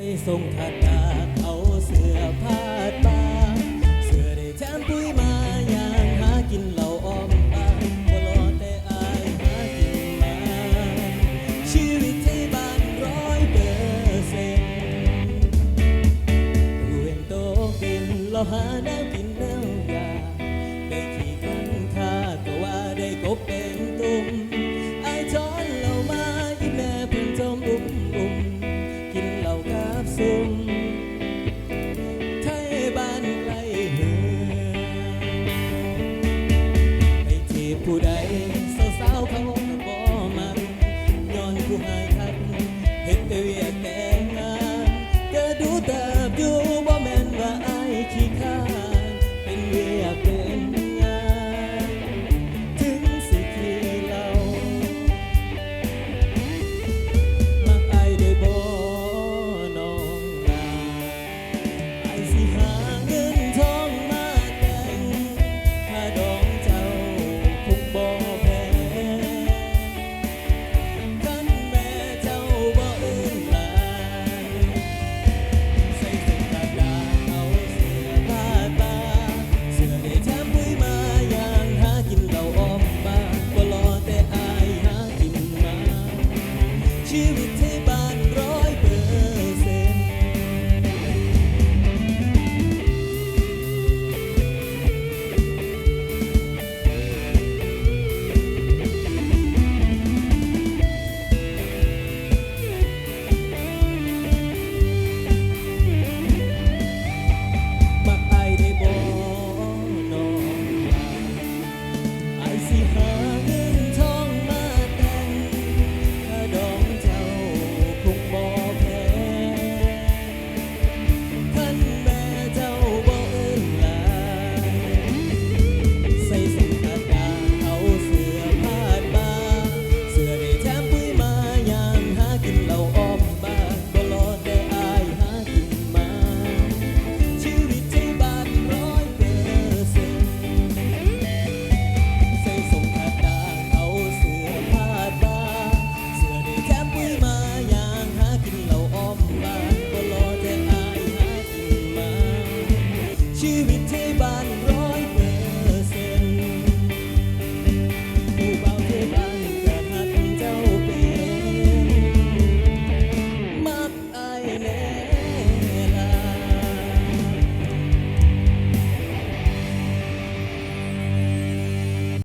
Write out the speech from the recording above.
ไปส่งขาดดาเอาเสื้อผ้าตา เสื้อได้แถมปุ้ยมาอย่างหากินเหล่าอ้อมบ้านก็รอแต่อายหากินมา ชีวิตที่บ้านร้อยเปอร์เซ็นต์เวียนโตกินเราหาได้ ผู้ใดสาวๆเขาก็บ่มานย้อนผู้หายทักเห็นแต่เวียกแต่งงานก็ดูแต่ดูว่าแมนว่าอ้ายขี้ข้านเป็นเวียก you